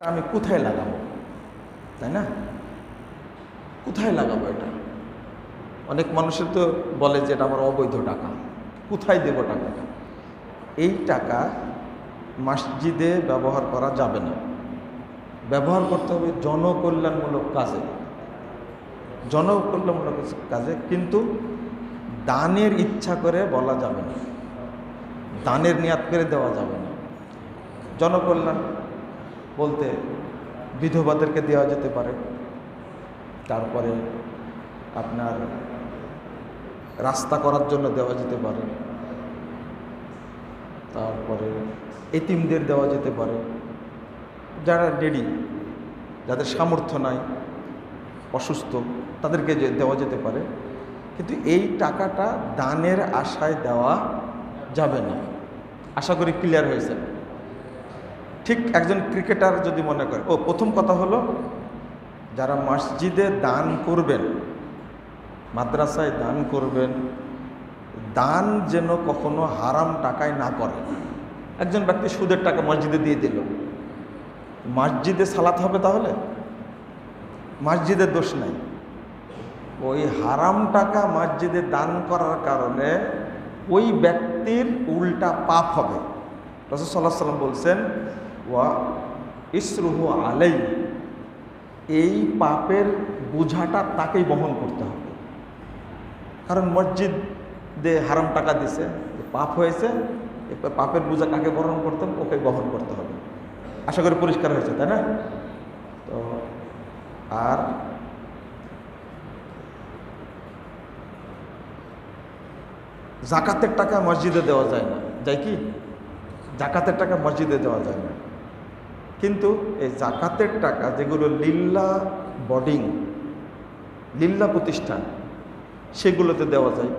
আমি কোথায় লাগাবো? তাই না? কোথায় লাগাবো এটা? অনেক মানুষের তো বলে যে এটা আমার অবৈধ টাকা। কোথায় দেব টাকাটা? এই টাকা মসজিদে ব্যবহার করা যাবে না। ব্যবহার করতে হবে জনকল্যাণমূলক কাজে। জনকল্যাণমূলক কাজে, কিন্তু দানের ইচ্ছা করে বলা যাবে না। দানের নিয়াত করে দেওয়া যাবে না। জনকল্যাণ বলতে বিধবাদেরকে দেওয়া যেতে পারে। তারপরে আপনার রাস্তা করার জন্য দেওয়া যেতে পারে। তারপরে এতিমদের দেওয়া যেতে পারে। যারা রেডি যাদের সামর্থ্য নাই, অসুস্থ, তাদেরকে দেওয়া যেতে পারে। কিন্তু এই টাকাটা দানের আশায় দেওয়া যাবে না। আশা করি ক্লিয়ার হয়েছে। ঠিক একজন ক্রিকেটার যদি মনে করে, ও, প্রথম কথা হলো যারা মসজিদে দান করবেন, মাদ্রাসায় দান করবেন, দান যেন কখনো হারাম টাকায় না করে। একজন ব্যক্তি সুদের টাকা মসজিদে দিয়ে দিল। মসজিদে সালাত হবে তাহলে? মসজিদের দোষ নাই। ওই হারাম টাকা মসজিদে দান করার কারণে ওই ব্যক্তির উল্টা পাপ হবে। রসদ সাল্লাহ সাল্লাম বলছেন ওয়া ইসরুহু আলাই। এই পাপের বোঝাটা তাকেই বহন করতে হবে। কারণ মসজিদ দে হারাম টাকা দিছে পাপ হয়েছে পাপের বোঝা কাকে বহন করতে হবে, ওকে বহন করতে হবে। আশা করি পরিষ্কার হয়েছে, তাই না? তো আর জাকাতের টাকা মসজিদে দেওয়া যায় না। যাই কি? জাকাতের টাকা মসজিদে দেওয়া যায় না। কিন্তু এই জাকাতের টাকা, যেগুলো লিল্লা বডিং লিল্লা প্রতিষ্ঠান, সেগুলোতে দেওয়া যায়।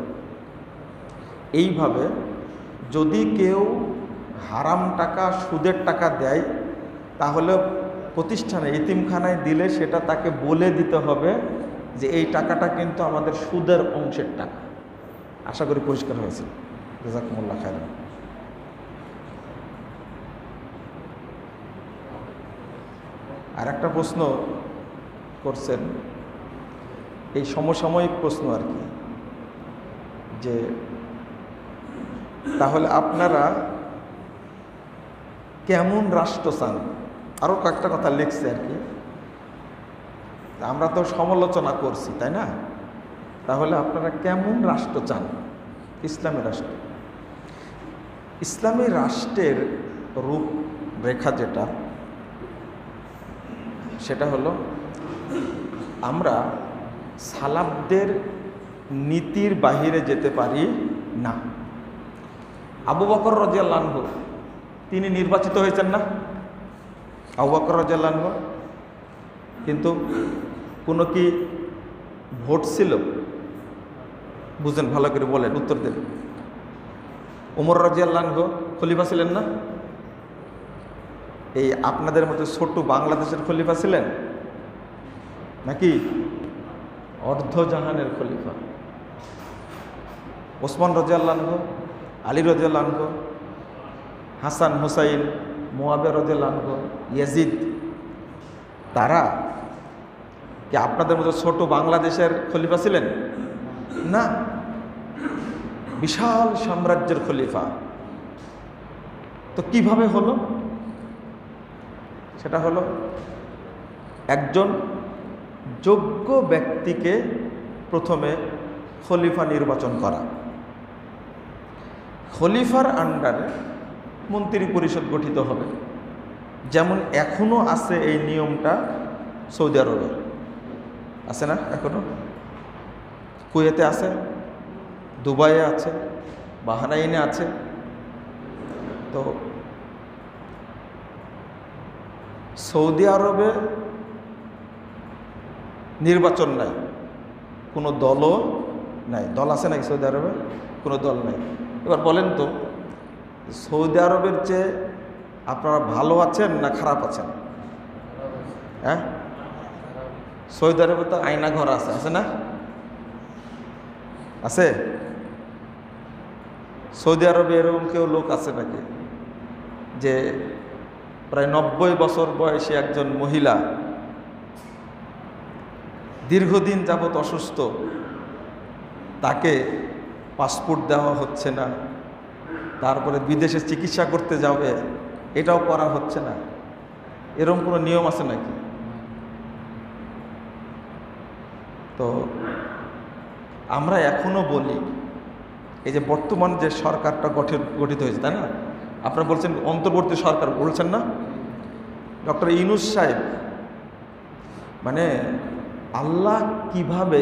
এইভাবে যদি কেউ হারাম টাকা, সুদের টাকা দেয়, তাহলে প্রতিষ্ঠানে ইতিমখানায় দিলে সেটা তাকে বলে দিতে হবে যে এই টাকাটা কিন্তু আমাদের সুদের অংশের টাকা। আশা করি পরিষ্কার হয়েছে। জাজাকুমুল্লাহ খায়রান। আর একটা প্রশ্ন করছেন, এই সমসাময়িক প্রশ্ন আর কি, যে তাহলে আপনারা কেমন রাষ্ট্র চান? আরও কয়েকটা কথা লিখছে আর কি। আমরা তো সমালোচনা করছি, তাই না? তাহলে আপনারা কেমন রাষ্ট্র চান? ইসলামী রাষ্ট্র। ইসলামী রাষ্ট্রের রূপ রেখা যেটা সেটা হলো, আমরা সালাবদের নীতির বাহিরে যেতে পারি না। আবু বকর রাজিয়াল্লাহ তিনি নির্বাচিত হয়েছেন না? আবু বকর রাজিয়াল্লাহ কিন্তু কোনো কি ভোট ছিল? বুঝেন, ভালো করে বলেন, উত্তর দেন। উমর রাজিয়াল্লাহ খলিফা ছিলেন না? এই আপনাদের মতো ছোট্ট বাংলাদেশের খলিফা ছিলেন? নাকি অর্ধজাহানের খলিফা? ওসমান রাজিয়াল্লাহ আলী রাজিয়াল্লাহ হাসান, হুসাইন মোয়াবে রাজিয়াল্লাহ ইয়াজিদ, তারা কি আপনাদের মতো ছোট বাংলাদেশের খলিফা ছিলেন? না। বিশাল সাম্রাজ্যের খলিফা। তো কীভাবে হলো? সেটা হলো একজন যোগ্য ব্যক্তিকে প্রথমে খলিফা নির্বাচন করা। খলিফার আন্ডারে মন্ত্রী পরিষদ গঠিত হবে। যেমন এখনও আছে এই নিয়মটা সৌদি আরবে। আছে না এখনও? কুয়েতে আছে, দুবাইয়ে আছে, বাহারাইনে আছে। তো সৌদি আরবে নির্বাচন নাই। কোনো দলও নাই। দল আছে নাকি সৌদি আরবে? কোনো দল নাই। এবার বলেন তো, সৌদি আরবের চেয়ে আপনারা ভালো আছেন না খারাপ আছেন? হ্যাঁ? সৌদি আরবে তো আয়না ঘর আছে আছে না? আছে? সৌদি আরবে এরকম কেউ লোক আছে নাকি? যে প্রায় নব্বই বছর বয়সী একজন মহিলা দীর্ঘদিন যাবৎ অসুস্থ, তাকে পাসপোর্ট দেওয়া হচ্ছে না, তারপরে বিদেশে চিকিৎসা করতে যাবে, এটাও করা হচ্ছে না। এরকম কোনো নিয়ম আছে নাকি? তো আমরা এখনও বলি, এই যে বর্তমান যে সরকারটা গঠিত হয়েছে, তাই না? আপনারা বলছেন অন্তর্বর্তী সরকার, বলছেন না? ডক্টর ইনুস সাহেব মানে আল্লাহ কীভাবে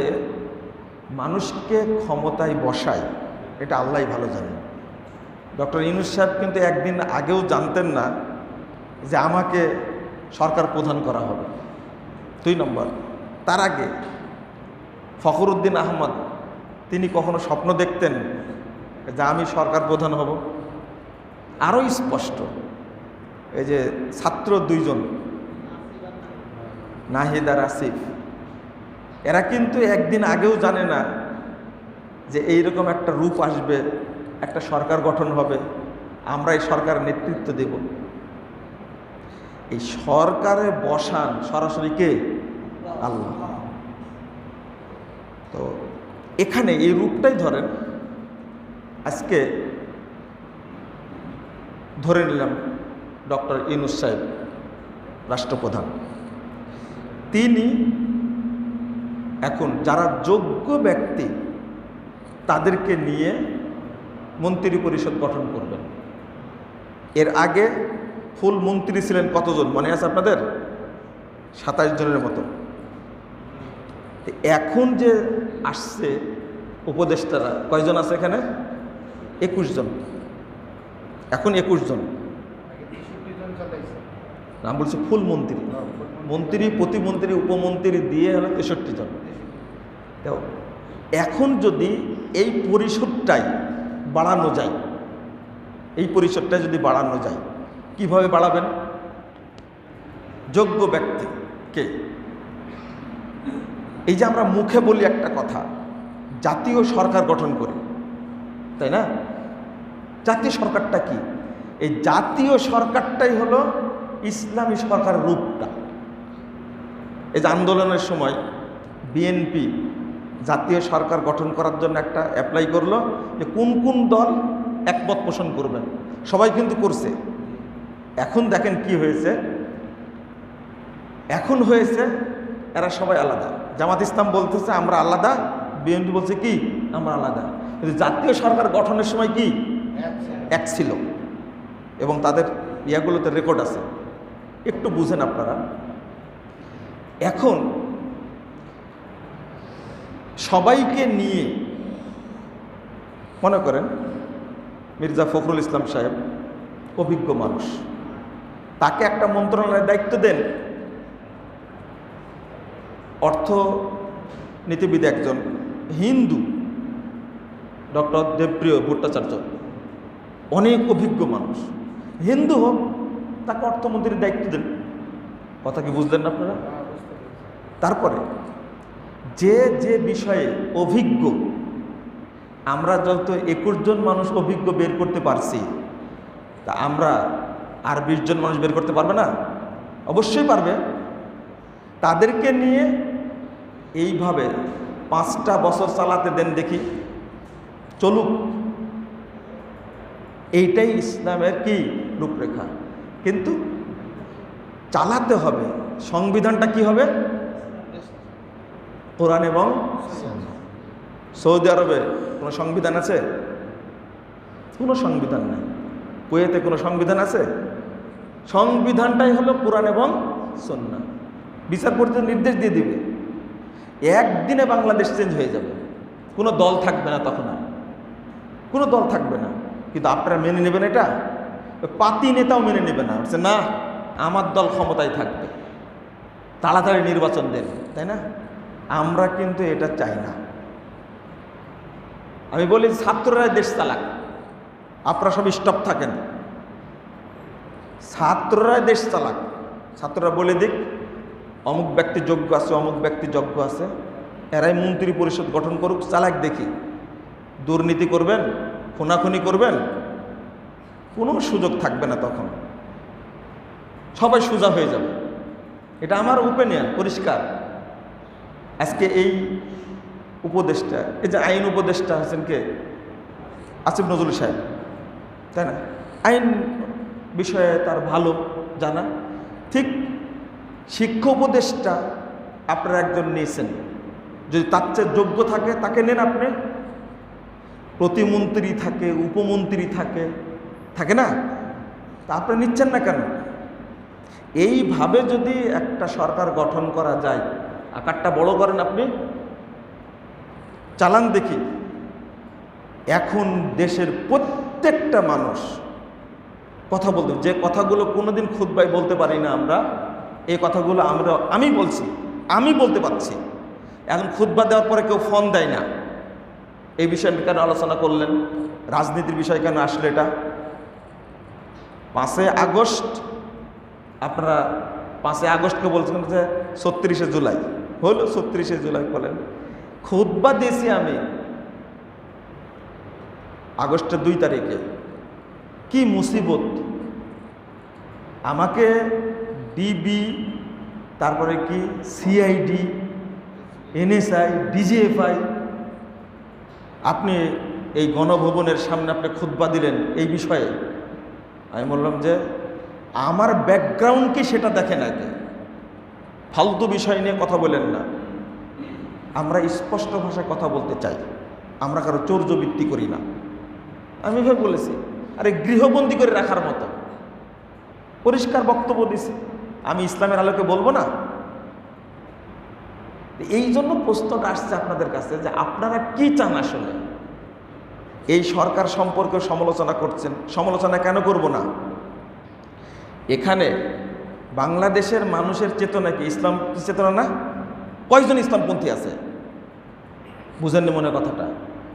মানুষকে ক্ষমতায় বসায়, এটা আল্লাহ ভালো জানেন। ডক্টর ইনুস সাহেব কিন্তু একদিন আগেও জানতেন না যে আমাকে সরকার প্রধান করা হবে। দুই নম্বর, তার আগে ফখরুদ্দিন আহমদ, তিনি কখনো স্বপ্ন দেখতেন যে আমি সরকার প্রধান হব। আরও স্পষ্ট। এই যে ছাত্র দুইজন নাহিদার আসিফ, এরা কিন্তু একদিন আগেও জানে না যে এইরকম একটা রূপ আসবে, একটা সরকার গঠন হবে, আমরা এই সরকারের নেতৃত্ব দেব। এই সরকারে বসান সরাসরি কে? আল্লাহ। তো এখানে এই রূপটাই ধরেন, আজকে ধরে নিলাম ডক্টর ইনুস সাহেব, রাষ্ট্রপ্রধান। তিনি এখন যারা যোগ্য ব্যক্তি, তাদেরকে নিয়ে মন্ত্রী পরিষদ গঠন করবেন। এর আগে ফুল মন্ত্রী ছিলেন কতজন? মনে আছে আপনাদের? সাতাশ জনের মতো। এখন যে আসছে উপদেষ্টারা, কয়জন আছে এখানে? একুশ জন। এখন একুশ জন। নাম বলছে ফুল মন্ত্রী। মন্ত্রী প্রতিমন্ত্রী উপমন্ত্রী দিয়ে হলো তেষট্টি জন। এখন যদি এই পরিষদটাই বাড়ানো যায়, এই পরিষদটা যদি বাড়ানো যায়, কীভাবে বাড়াবেন? যোগ্য ব্যক্তি কে? এই যে আমরা মুখে বলি একটা কথা, জাতীয় সরকার গঠন করি, তাই না? জাতীয় সরকারটা কি? এই জাতীয় সরকারটাই হলো ইসলামী সরকার রূপটা। এই যে আন্দোলনের সময় বিএনপি জাতীয় সরকার গঠন করার জন্য একটা অ্যাপ্লাই করল যে কোন কোন দল একমত পোষণ করবেন সবাই কিন্তু করছে। এখন দেখেন কি হয়েছে। এখন হয়েছে, এরা সবাই আলাদা। জামাত ইসলাম বলতেছে, আমরা আলাদা। বিএনপি বলছে, কি? আমরা আলাদা। কিন্তু জাতীয় সরকার গঠনের সময় কি? এক ছিল। এবং তাদের ইয়াগুলোতে রেকর্ড আছে। একটু বুঝেন আপনারা। এখন সবাইকে নিয়ে মনে করেন মির্জা ফখরুল ইসলাম সাহেব অভিজ্ঞ মানুষ। তাকে একটা মন্ত্রণালয়ের দায়িত্ব দেন। অর্থনীতিবিদ একজন হিন্দু, ডক্টর দেবপ্রিয় ভট্টাচার্য। অনেক অভিজ্ঞ মানুষ। হিন্দু হোক তাকে অর্থমন্ত্রীর দায়িত্ব দেন কথা কি বুঝলেন না আপনারা? তারপরে যে যে বিষয়ে অভিজ্ঞ আমরা যত একুশ জন মানুষ অভিজ্ঞ বের করতে পারছি তা আমরা আর বিশ জন মানুষ বের করতে পারবে না? অবশ্যই পারবে। তাদেরকে নিয়ে এইভাবে পাঁচটা বছর চালাতে দেন দেখি। চলুক। এইটাই ইসলামের কি রূপরেখা? কিন্তু চালাতে হবে। সংবিধানটা কি হবে? কোরআন এবং সৌদি আরবে কোনো সংবিধান আছে? কোনো সংবিধান নেই। কুয়েতে কোনো সংবিধান আছে? সংবিধানটাই হলো কোরআন এবং সন্না বিচার নির্দেশ দিয়ে দিবে। একদিনে বাংলাদেশ চেঞ্জ হয়ে যাবে। কোনো দল থাকবে না তখন আর। কোনো দল থাকবে না। কিন্তু আপনারা মেনে নেবেন এটা? পাতি নেতাও মেনে নেবে না। বলছে, না, আমার দল ক্ষমতায় থাকবে। তাড়াতাড়ি নির্বাচন দেন। তাই না? আমরা কিন্তু এটা চাই না। আমি বলি, ছাত্ররা দেশ চালাক। আপনারা সব স্টপ থাকেন। ছাত্ররা দেশ চালাক। ছাত্ররা বলে দিক অমুক ব্যক্তি যোগ্য আছে, অমুক ব্যক্তি যোগ্য আছে। এরাই মন্ত্রী পরিষদ গঠন করুক, চালাক দেখি। দুর্নীতি করবেন খুনাখুনি করবেন? কোনো সুযোগ থাকবে না তখন। সবাই সোজা হয়ে যাবে। এটা আমার ওপেনিয়ন পরিষ্কার। আজকে এই উপদেশটা, এই যে আইন উপদেশটা হচ্ছেন কে? আসিফ নজরুল সাহেব। তাই না? আইন বিষয়ে তার ভালো জানা। ঠিক শিক্ষা উপদেশটা আপনারা একজন নিয়েছেন। যদি তার চেয়ে যোগ্য থাকে, তাকে নেন আপনি। প্রতিমন্ত্রী থাকে, উপমন্ত্রী থাকে থাকে না? তা আপনি নিচ্ছেন না কেন? এইভাবে যদি একটা সরকার গঠন করা যায়, আকারটা বড় করেন আপনি। চালান দেখি। এখন দেশের প্রত্যেকটা মানুষ কথা বলতে, যে কথাগুলো কোনোদিন খুদ্াই বলতে পারি না আমরা, এই কথাগুলো আমরা, আমি বলছি, আমি বলতে পারছি। এখন খুদ্া দেওয়ার পরে কেউ ফোন দেয় না। এই বিষয়ে কেন আলোচনা করলেন? রাজনীতির বিষয় কেন আসলে এটা? পাঁচই আগস্ট, আপনারা পাঁচই আগস্টকে বলছেন যে ছত্রিশে জুলাই। হলো ছত্রিশে জুলাই বলেন। খুদ্া দিয়েছি আমি আগস্টের দুই তারিখে। কি মুসিবত? আমাকে ডিবি, তারপরে কি সিআইডি, এনএসআই, ডিজিএফআই আপনি এই গণভবনের সামনে আপনি খুদ্া দিলেন এই বিষয়ে? আমি বললাম যে, আমার ব্যাকগ্রাউন্ড কি সেটা দেখেন আগে। ফালতু বিষয় নিয়ে কথা বলেন না। আমরা স্পষ্ট ভাষায় কথা বলতে চাই। আমরা কারও চৌর্যবৃত্তি করি না। আমি এভাবে বলেছি। আরে গৃহবন্দী করে রাখার মতো। পরিষ্কার বক্তব্য দিছি। আমি ইসলামের আলোকে বলব না? এই জন্য প্রশ্নটা আসছে আপনাদের কাছে যে আপনারা কি চান আসলে? এই সরকার সম্পর্কে সমালোচনা করছেন। সমালোচনা কেন করব না? এখানে বাংলাদেশের মানুষের চেতনা কি? ইসলাম চেতনা না? কয়জন ইসলামপন্থী আছে? বুঝেননি মনে কথাটা।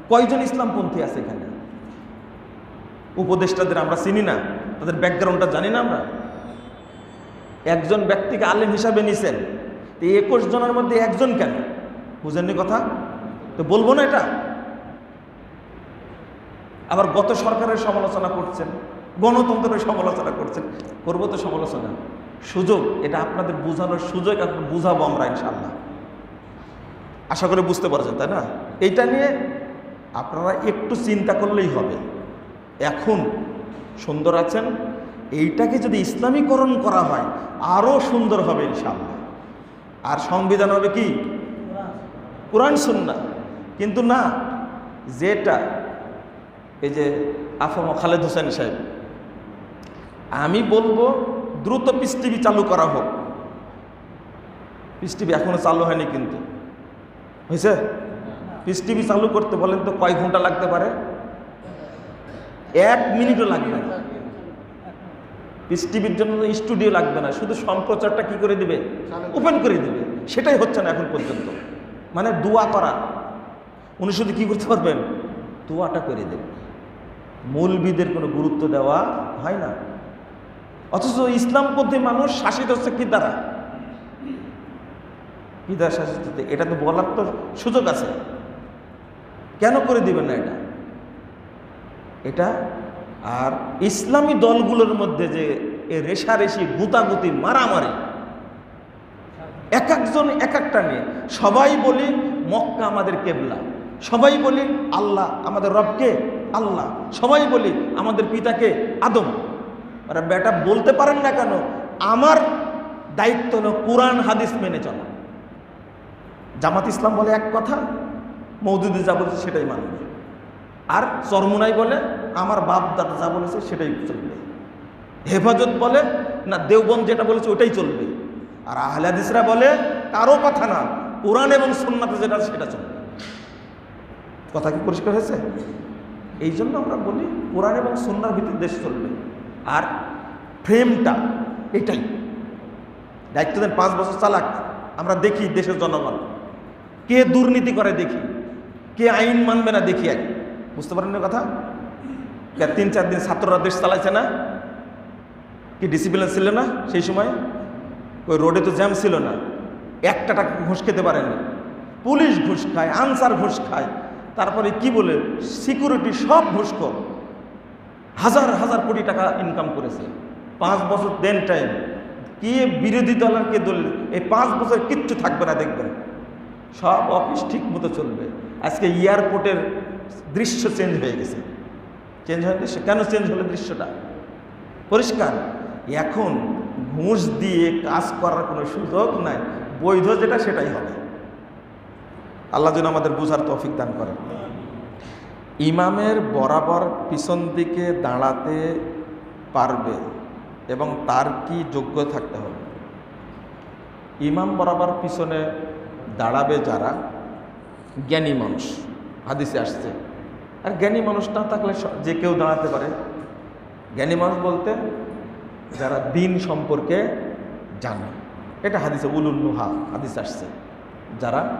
কয়জন ইসলামপন্থী আছে এখানে? উপদেষ্টাদের আমরা চিনি না। তাদের ব্যাকগ্রাউন্ডটা জানি না আমরা। একজন ব্যক্তিকে আলেম হিসাবে নিছেন। তো একুশ জনের মধ্যে একজন কেন? বুঝেননি কথা? তো বলব না এটা? আবার গত সরকারের সমালোচনা করছেন, গণতন্ত্রের সমালোচনা করছেন, করব তো সমালোচনা। সুযোগ, এটা আপনাদের বোঝানোর সুযোগ আপনার বুঝাবো আমরা ইনশাল্লাহ আশা করে বুঝতে পারছেন, তাই না? এইটা নিয়ে আপনারা একটু চিন্তা করলেই হবে। এখন সুন্দর আছেন, এইটাকে যদি ইসলামীকরণ করা হয় আরও সুন্দর হবে ইনশাল্লাহ আর সংবিধান হবে কি? কোরআন সুন্না কিন্তু না, যেটা, এই যে আফম খালেদ হোসেন সাহেব, আমি বলব দ্রুত পিস টিভি চালু করা হোক। পিস টিভি এখনও চালু হয়নি কিন্তু। হয়েছে? পিস টিভি চালু করতে বলেন তো কয় ঘণ্টা লাগতে পারে? এক মিনিটও লাগবে না। পিস টিভির জন্য স্টুডিও লাগবে না। শুধু সম্প্রচারটা কি করে দিবে? ওপেন করে দিবে। সেটাই হচ্ছে না এখন পর্যন্ত। মানে দোয়া করা। উনি শুধু কী করতে পারবেন? দোয়াটা করে দেবে। মৌলবিদের কোনো গুরুত্ব দেওয়া হয় না। অথচ ইসলামপন্থী মানুষ শাসিত হচ্ছে কি দ্বারা? কি দ্বারা শাসিত? এটা তো বলার তো সুযোগ আছে। কেন করে দিবেন না এটা? এটা আর ইসলামী দলগুলোর মধ্যে যে রেশারেশি, গুতাগুতি, মারামারি এক একজন এক একটা নিয়ে সবাই বলি মক্কা আমাদের কেবলা, সবাই বলি আল্লাহ আমাদের রবকে আল্লাহ, সবাই বলি আমাদের পিতাকে আদম। ওরা বেটা বলতে পারেন না কেন, আমার দায়িত্ব হলো কোরআন, হাদিস মেনে চলা। জামাত ইসলাম বলে এক কথা, মৌদুদি যা বলছে সেটাই মানবে। আর চরমুনাই বলে, আমার বাপ দাদা যা বলেছে সেটাই চলবে। হেফাজত বলে, না দেওবন যেটা বলেছে ওটাই চলবে। আর আহলাদিসরা বলে, কারও কথা না, কোরআন এবং সন্ন্যাতে যেটা সেটা চলবে। কথা কি পরিষ্কার হয়েছে? এই জন্য আমরা বলি, কোরআন এবং সন্ন্যার ভিত্তিতে দেশ চলবে। আর ফ্রেমটা এটাই। দায়িত্ব দেন পাঁচ বছর চালাক। আমরা দেখি দেশের জনগণ। কে দুর্নীতি করে দেখি? কে আইন মানবে না দেখি এক বুঝতে পারেন কথা? তিন, চার দিন ছাত্ররা দেশ চালাইছে না? কি ডিসিপ্লিন ছিল না সেই সময়? ওই রোডে তো জ্যাম ছিল না। একটা টাকা ঘুষ খেতে পারেনি। পুলিশ ঘুষ খায়, আনসার ঘুষ খায়। তারপরে কি বলে? সিকিউরিটি সব ঘুষখোর হাজার হাজার কোটি টাকা ইনকাম করেছে। পাঁচ বছর দেন টাইম কি বিরোধী দলের কে দল? এই পাঁচ বছর কিচ্ছু থাকবে না, দেখবেন। সব অফিস ঠিক মতো চলবে। আজকে এয়ারপোর্টের দৃশ্য চেঞ্জ হয়ে গেছে। চেঞ্জ হয়ে দৃশ্য কেন চেঞ্জ হলো দৃশ্যটা? পরিষ্কার। এখন ঘুষ দিয়ে কাজ করার কোনো সুযোগ নাই, বৈধ যেটা সেটাই হবে। আল্লাহ যেন আমাদের বুঝার তৌফিক দান করেন। ইমামের বরাবর পিছন দিকে দাঁড়াতে পারবে এবং তার কি যোগ্য থাকতে হবে? ইমাম বরাবর পিছনে দাঁড়াবে যারা? জ্ঞানী মানুষ। হাদিসে আসছে। আর জ্ঞানী মানুষ না থাকলে যে কেউ দাঁড়াতে পারে। জ্ঞানী মানুষ বলতে যারা দিন সম্পর্কে জানে। এটা হাদিসে উলুল্লুহা হাদিস আসছে। যারা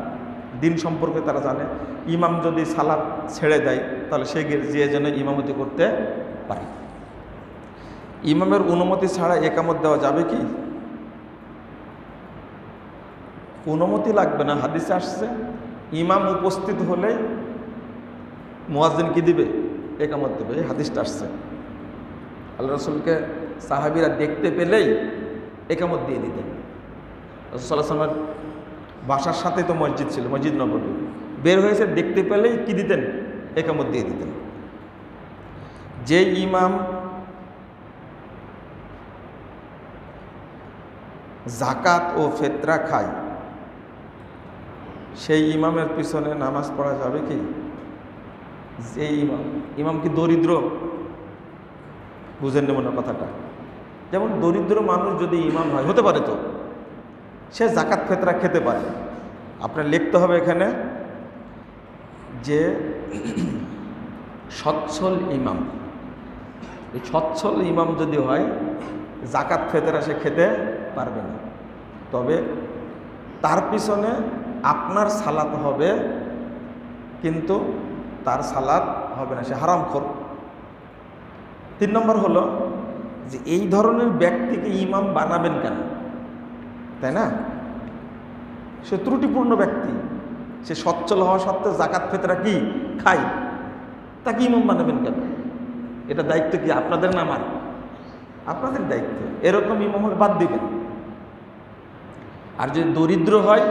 দিন সম্পর্কে তারা জানে। ইমাম যদি সালাদ ছেড়ে দেয়, তাহলে সে গিয়ে- যেন ইমামতি করতে পারে। ইমামের অনুমতি ছাড়া একামত দেওয়া যাবে কি? অনুমতি লাগবে না। হাদিসে আসছে, ইমাম উপস্থিত হলে মোয়াজ্জিন কি দিবে? একামত দেবে, এই হাদিসটা আসছে। আল্লাহ রসুলকে সাহাবিরা দেখতে পেলেই একামত দিয়ে দিতেন। রসুল্লাহ সাল্লামের বাসার সাথে তো মসজিদ ছিল, মসজিদ নগরী বের হয়েছে, দেখতে পেলেই কি দিতেন? একামত দিয়ে দিতেন। যে ইমাম জাকাত ও ফেতরা খায়, সেই ইমামের পিছনে নামাজ পড়া যাবে কি? যে ইমাম ইমাম কি দরিদ্র? বুঝেন নেব না কথাটা। যেমন দরিদ্র মানুষ যদি ইমাম হয়, হতে পারে তো। সে জাকাত ফেতরা খেতে পারে। আপনার লিখতে হবে এখানে যে সচ্ছল ইমাম। এই সচ্ছল ইমাম যদি হয়, জাকাত ফেতরা সে খেতে পারবে না। তবে তার পিছনে আপনার সালাত হবে, কিন্তু তার সালাদ হবে না, সে হারাম খোর তিন নম্বর হলো যে এই ধরনের ব্যক্তিকে ইমাম বানাবেন কেন? তাই না? সে ত্রুটিপূর্ণ ব্যক্তি। সে সচ্ছল হওয়া সত্ত্বেও জাকাত ফেতরা কি? খাই তাকে ইমাম বানাবেন কেন? এটা দায়িত্ব কি আপনাদের না আমার? আপনাদের দায়িত্ব। এরকম ইমাম হলে বাদ দিবেন। আর যদি দরিদ্র হয়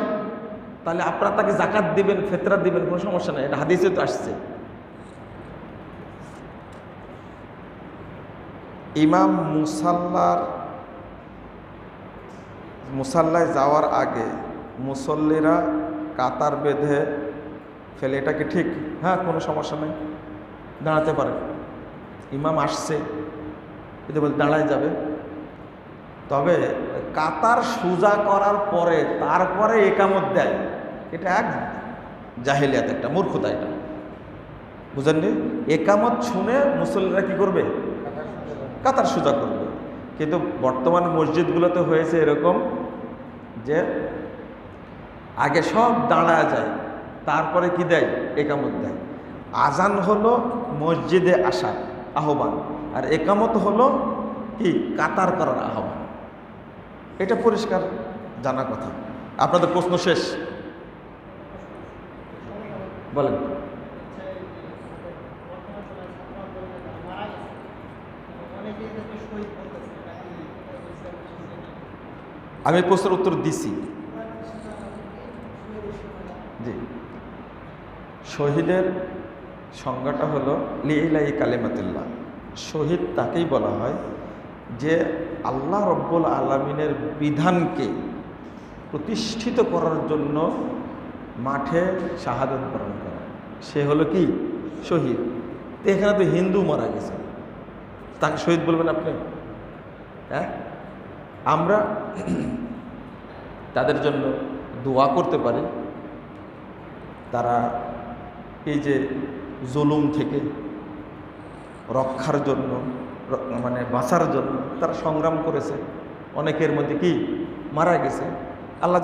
তাহলে আপনারা তাকে জাকাত দিবেন, ফেতরা দিবেন, কোনো সমস্যা নেই। এটা হাদিসে তো আসছে। ইমাম মুসাল্লার মুসাল্লায় যাওয়ার আগে মুসল্লিরা কাতার বেঁধে ফেলে। এটা কি ঠিক? হ্যাঁ কোনো সমস্যা নেই। দাঁড়াতে পারে। ইমাম আসছে। যদি বলে দাঁড়ায় যাবে। তবে কাতার সোজা করার পরে তারপরে একামত দেয়। এটা এক জাহেলিয়াত একটা মূর্খতা এটা। বুঝেননি? একামত শুনে মুসল্লিরা কি করবে? কাতার সোজা করবে। কিন্তু বর্তমান মসজিদগুলোতে হয়েছে এরকম যে আগে সব দাঁড়া যায়, তারপরে কি দেয়? একামত দেয়। আজান হলো মসজিদে আসার আহ্বান। আর একামত হলো কি? কাতার করার আহ্বান। এটা পরিষ্কার, জানা কথা। আপনাদের প্রশ্ন শেষ। বলেন। আমি প্রশ্নের উত্তর দিছি। জি। শহীদের সংজ্ঞাটা হলো লিলাই কালেমাতুল্লাহ। শহীদ তাকেই বলা হয় যে আল্লাহ রব্বুল আলমিনের বিধানকে প্রতিষ্ঠিত করার জন্য মাঠে শাহাদত বরণ করা। সে হলো কি? শহীদ। তো এখানে তো হিন্দু মারা গেছে। তাকে শহীদ বলবেন আপনি? হ্যাঁ? আমরা তাদের জন্য দোয়া করতে পারি। তারা এই যে জুলুম থেকে রক্ষার জন্য মানে বাঁচার জন্য তারা সংগ্রাম করেছে। অনেকের মধ্যে কি মারা গেছে? আল্লাহ